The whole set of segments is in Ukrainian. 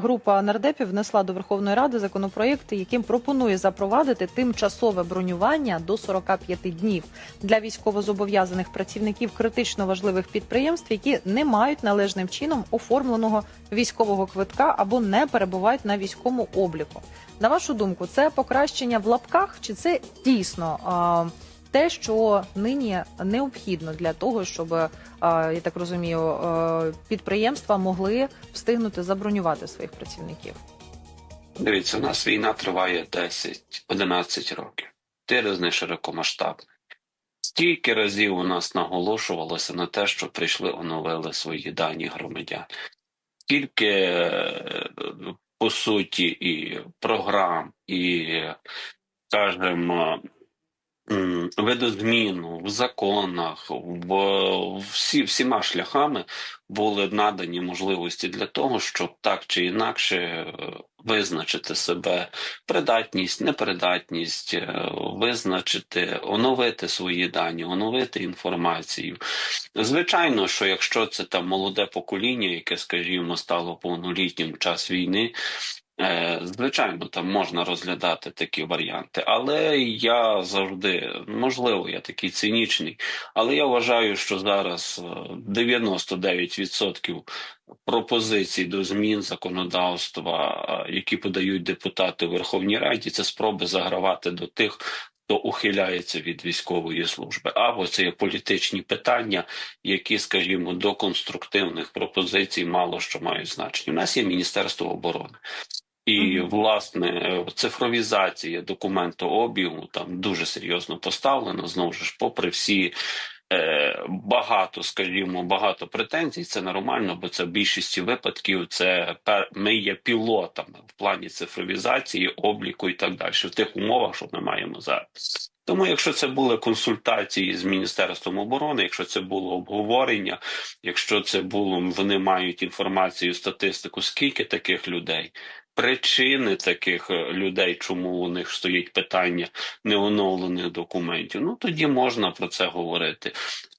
група нардепів внесла до Верховної Ради законопроєкт, яким пропонує запровадити тимчасове бронювання до 45 днів для військовозобов'язаних працівників критично важливих підприємств, які не мають належним чином оформленого військового квитка або не перебувають на військовому обліку. На вашу думку, це покращення в лапках, чи це дійсно а, те, що нині необхідно для того, щоб я так розумію, підприємства могли встигнути забронювати своїх працівників? Дивіться, у нас війна триває 10-11 років. Чотири з них широкомасштабні. Стільки разів у нас наголошувалося на те, що прийшли, оновили свої дані громадян. Скільки, е, по суті, і програм, і, скажімо, видозміну в законах, в всі, всіма шляхами були надані можливості для того, щоб так чи інакше е, визначити себе придатність, непридатність, е, визначити, оновити свої дані, оновити інформацію. Звичайно, що якщо це там молоде покоління, яке, скажімо, стало повнолітнім час війни. Е, Звичайно, там можна розглядати такі варіанти, але я завжди, можливо, я такий цинічний, але я вважаю, що зараз е, 99% пропозицій до змін законодавства, е, які подають депутати у Верховній Раді, це спроби загравати до тих, хто ухиляється від військової служби, або це є політичні питання, які, скажімо, до конструктивних пропозицій мало що мають значення. У нас є Міністерство оборони. І власне цифровізація документообігу там дуже серйозно поставлена. Знову ж попри всі е, багато, скажімо, багато претензій. Це нормально, бо це в більшості випадків. Це ми є пілотами в плані цифровізації, обліку і так далі. В тих умовах, що ми маємо зараз. Тому, якщо це були консультації з міністерством оборони, якщо це було обговорення, якщо це було вони мають інформацію, статистику, скільки таких людей, причини таких е, людей, чому у них стоїть питання неоновлених документів, ну тоді можна про це говорити.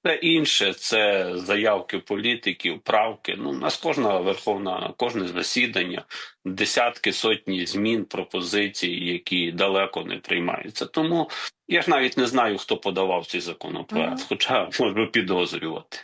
Все інше це заявки політиків, правки. Ну, у нас кожна верховна, кожне засідання, десятки, сотні змін, пропозицій, які далеко не приймаються. Тому я ж навіть не знаю, хто подавав цей законопроект, Мгм. хоча можу підозрювати.